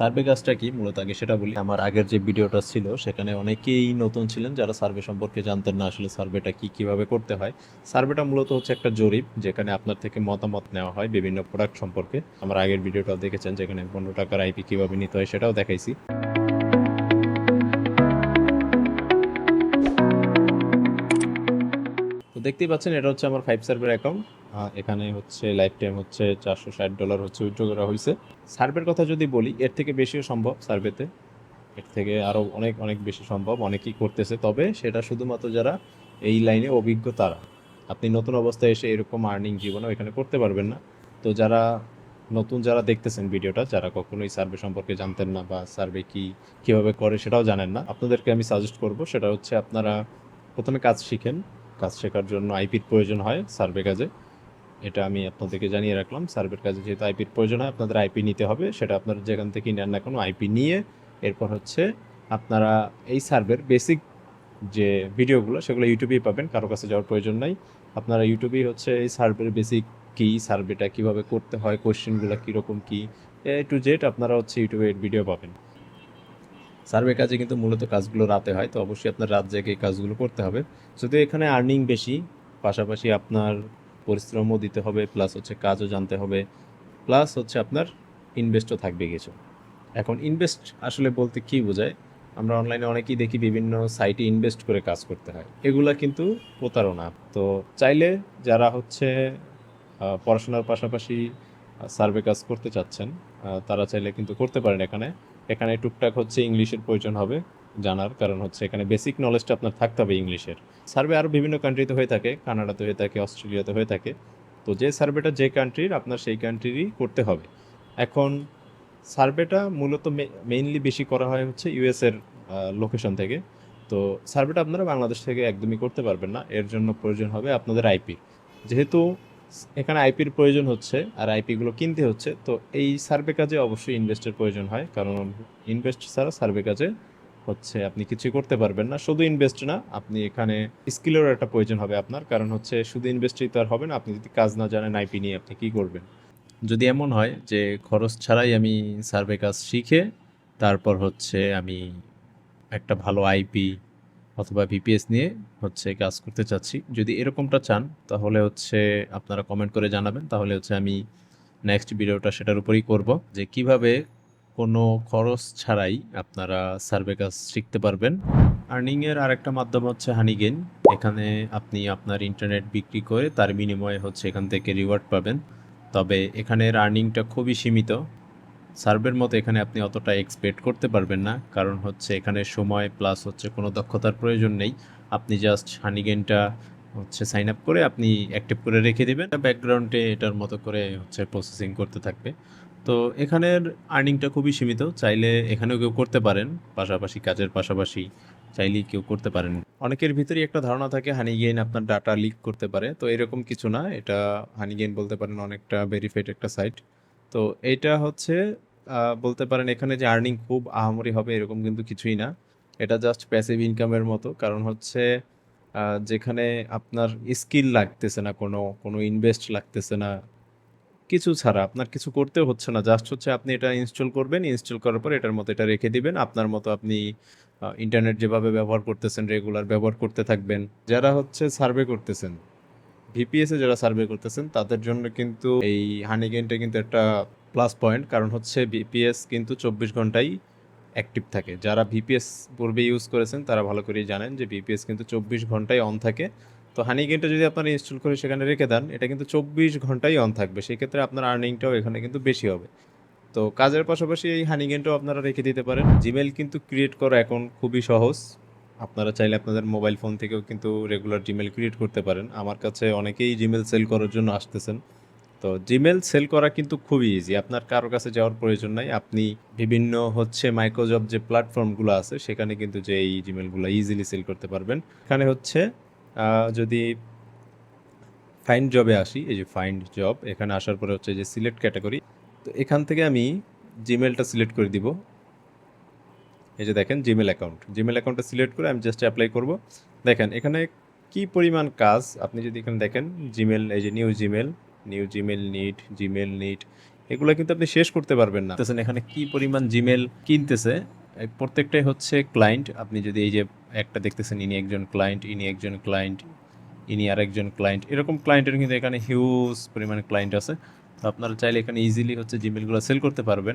Survey কাজটা কি? মূলত আগে সেটা বলি। আমার আগের যে ভিডিওটা ছিল, সেখানে অনেকেই নতুন ছিলেন যারা সার্ভে সম্পর্কে জানতেন না আসলে সার্ভেটা কি কীভাবে করতে হয়। সার্ভেটা মূলত হচ্ছে একটা জরিপ, যেখানে আপনার থেকে মতামত নেওয়া হয় বিভিন্ন প্রোডাক্ট সম্পর্কে। আমার আগের ভিডিওটাও দেখেছেন, যেখানে পনেরো টাকার আইপি কীভাবে নিতে হয় সেটাও দেখাইছি। দেখতেই পাচ্ছেন, এটা হচ্ছে আমার ফাইভ সার্ভের অ্যাকাউন্ট এখানে হচ্ছে লাইফ টাইম হচ্ছে চারশো ষাট ডলার হচ্ছে উইথড্র করা হয়েছে সার্ভের কথা যদি বলি, এর থেকে বেশিও সম্ভব সার্ভেতে এর থেকে আরও অনেক অনেক বেশি সম্ভব, অনেকেই করতেছে। তবে সেটা শুধুমাত্র যারা এই লাইনে অভিজ্ঞ তারা। আপনি নতুন অবস্থায় এসে এরকম আর্নিং জীবনও এখানে করতে পারবেন না। তো যারা নতুন যারা দেখতেছেন ভিডিওটা, যারা কখনোই সার্ভে সম্পর্কে জানতেন না বা সার্ভে কি, কীভাবে করে সেটাও জানেন না, আপনাদেরকে আমি সাজেস্ট করব, সেটা হচ্ছে আপনারা প্রথমে কাজ শিখেন। কাজ শেখার জন্য আইপির প্রয়োজন হয় সার্ভে কাজে। এটা আমি আপনাদেরকে জানিয়ে রাখলাম। সার্ভের কাজে যেহেতু আইপির প্রয়োজন হয়, আপনাদের আইপি নিতে হবে। সেটা আপনারা যেখান থেকে নেন না কোনো আইপি নিয়ে এরপর হচ্ছে আপনারা এই সার্ভের বেসিক যে ভিডিওগুলো, সেগুলো ইউটিউবেই পাবেন। কারও কাছে যাওয়ার প্রয়োজন নাই। আপনারা ইউটিউবেই হচ্ছে এই সার্ভের বেসিক কী, সার্ভেটা কীভাবে করতে হয়, কোশ্চেনগুলো কীরকম কী, এ টু জেড আপনারা হচ্ছে ইউটিউবে ভিডিও পাবেন। সার্ভে কাজে কিন্তু মূলত কাজগুলো রাতে হয়, তো অবশ্যই আপনার রাত জেগে এই কাজগুলো করতে হবে। যদিও এখানে আর্নিং বেশি, পাশাপাশি আপনার পরিশ্রমও দিতে হবে প্লাস হচ্ছে কাজও জানতে হবে প্লাস হচ্ছে আপনার ইনভেস্টও থাকবে কিছু। এখন ইনভেস্ট আসলে বলতে কি বোঝায়? আমরা অনলাইনে অনেকেই দেখি বিভিন্ন সাইটে ইনভেস্ট করে কাজ করতে হয়। এগুলা কিন্তু প্রতারণা। তো চাইলে যারা হচ্ছে পড়াশোনার পাশাপাশি সার্ভে কাজ করতে চাচ্ছেন তারা চাইলে কিন্তু করতে পারেন এখানে। এখানে টুকটাক হচ্ছে ইংলিশের প্রয়োজন হবে। জানার কারণ হচ্ছে এখানে বেসিক নলেজটা আপনার থাকতে হবে ইংলিশের সার্ভে আরও বিভিন্ন কান্ট্রিতে হয়ে থাকে, কানাডাতে হয়ে থাকে, অস্ট্রেলিয়াতে হয়ে থাকে। তো যে সার্ভেটা যে কান্ট্রির আপনার সেই কান্ট্রিরই করতে হবে। এখন সার্ভেটা মূলত মেইনলি বেশি করা হয় হচ্ছে ইউএসের লোকেশন থেকে। তো সার্ভেটা আপনারা বাংলাদেশ থেকে একদমই করতে পারবেন না। এর জন্য প্রয়োজন হবে আপনাদের আইপি যেহেতু এখানে আইপির প্রয়োজন হচ্ছে আর আইপিগুলো কিনতে হচ্ছে, তো এই সার্ভে কাজে অবশ্যই ইনভেস্টের প্রয়োজন হয়। কারণ ইনভেস্ট ছাড়া সার্ভে কাজে হচ্ছে আপনি কিছু করতে পারবেন না, শুধু ইনভেস্ট না, আপনি এখানে স্কিলেরও একটা প্রয়োজন হবে আপনার, কারণ হচ্ছে শুধু ইনভেস্টই তো আর হবে না, আপনি যদি কাজ না জানেন আইপি নিয়ে আপনি কি করবেন? যদি এমন হয় যে খরচ ছাড়াই আমি সার্ভে কাজ শিখে, তারপর হচ্ছে আমি একটা ভালো আইপি অথবা ভিপিএস নিয়ে হচ্ছে কাজ করতে চাচ্ছি, যদি এরকমটা চান, তাহলে হচ্ছে আপনারা কমেন্ট করে জানাবেন, তাহলে হচ্ছে আমি নেক্সট ভিডিওটা সেটার উপরেই করব, যে কীভাবে কোনো খরচ ছাড়াই আপনারা সার্ভে কাজ শিখতে পারবেন। আর্নিংয়ের আরেকটা মাধ্যম হচ্ছে হানিগেন। এখানে আপনি আপনার ইন্টারনেট বিক্রি করে তার বিনিময়ে হচ্ছে এখান থেকে রিওয়ার্ড পাবেন। তবে এখানের আর্নিংটা খুবই সীমিত। সার্ভের মতো এখানে আপনি অতটা এক্সপেক্ট করতে পারবেন না, কারণ হচ্ছে এখানে সময় প্লাস হচ্ছে কোনো দক্ষতার প্রয়োজন নেই। আপনি জাস্ট হানিগেনটা হচ্ছে সাইন আপ করে আপনি অ্যাক্টিভ করে রেখে দেবেন। ব্যাকগ্রাউন্ডে এটার মতো করে হচ্ছে প্রসেসিং করতে থাকবে। তো এখানের আর্নিংটা খুবই সীমিত, চাইলে এখানেও কেউ করতে পারেন, পাশাপাশি কাজের পাশাপাশি চাইলেই কেউ করতে পারেন। অনেকের ভিতরেই একটা ধারণা থাকে হানিগেইন আপনার ডাটা লিক করতে পারে, তো এরকম কিছু না, এটা হানিগেইন বলতে পারেন অনেকটা ভেরিফাইড একটা সাইট তো এটা হচ্ছে বলতে পারেন এখানে যে আর্নিং খুব আহামরি হবে এরকম কিন্তু কিছুই না। এটা জাস্ট প্যাসিভ ইনকামের মতো, কারণ হচ্ছে যেখানে আপনার স্কিল লাগতেছে না কোনো কোনো ইনভেস্ট লাগতেছে না কিছু ছাড়া আপনার কিছু করতে হচ্ছে না। জাস্ট হচ্ছে আপনি এটা ইনস্টল করবেন, ইনস্টল করার পর এটার মতো এটা রেখে দিবেন। আপনার মতো আপনি ইন্টারনেট যেভাবে ব্যবহার করতেছেন রেগুলার ব্যবহার করতে থাকবেন। যারা হচ্ছে সার্ভে করতেছেন ভিপিএসে যারা সার্ভে করতেছেন, তাদের জন্য কিন্তু এই হানিগেনটা কিন্তু একটা প্লাস পয়েন্ট কারণ হচ্ছে ভিপিএস কিন্তু চব্বিশ ঘন্টাই অ্যাক্টিভ থাকে। যারা ভিপিএস পূর্বে ইউজ করেছেন, তারা ভালো করেই জানেন যে ভিপিএস কিন্তু চব্বিশ ঘন্টায় অন থাকে। তো হানিগেনটা যদি আপনারা ইনস্টল করে সেখানে রেখে দেন, এটা কিন্তু চব্বিশ ঘন্টাই অন থাকবে। সেক্ষেত্রে আপনার আর্নিংটাও এখানে কিন্তু বেশি হবে। তো কাজের পাশাপাশি এই হানিগেনটাও আপনারা রেখে দিতে পারেন। জিমেল কিন্তু ক্রিয়েট করা এখন খুবই সহজ। আপনারা চাইলে আপনাদের মোবাইল ফোন থেকেও কিন্তু রেগুলার জিমেল ক্রিয়েট করতে পারেন। আমার কাছে অনেকেই জিমেল সেল করার জন্য আসতেছেন। তো জিমেল সেল করা কিন্তু খুবই ইজি আপনার কারও কাছে যাওয়ার প্রয়োজন নাই। আপনি বিভিন্ন হচ্ছে মাইক্রোজব যে প্ল্যাটফর্মগুলো আছে, সেখানে কিন্তু যে এই জিমেলগুলো ইজিলি সেল করতে পারবেন। এখানে হচ্ছে যদি ফাইন্ড জবে আসি, এই যে ফাইন্ড জব এখানে আসার পরে হচ্ছে যে সিলেক্ট ক্যাটাগরি তো এখান থেকে আমি জিমেলটা সিলেক্ট করে দিব। এই যে দেখেন জিমেল অ্যাকাউন্ট জিমেল অ্যাকাউন্টটা সিলেক্ট করে আমি জাস্ট অ্যাপ্লাই করব। দেখেন, এখানে কি পরিমাণ কাজ? আপনি যদি এখানে দেখেন জিমেল এই যে নিউ জিমেল নিউ জিমেল নিট জিমেল নিট এগুলো কিন্তু আপনি শেষ করতে পারবেন না। এখানে কি পরিমাণ জিমেল কিনতেছে? এই প্রত্যেকটাই হচ্ছে ক্লায়েন্ট আপনি যদি এই যে একটা দেখতেছেন, ইনি একজন ক্লায়েন্ট ইনি একজন ক্লায়েন্ট ইনি আর একজন ক্লায়েন্ট এরকম ক্লায়েন্টের কিন্তু এখানে হিউজ পরিমাণে ক্লায়েন্ট আছে। তো আপনারা চাইলে এখানে ইজিলি হচ্ছে জিমেলগুলো সেল করতে পারবেন।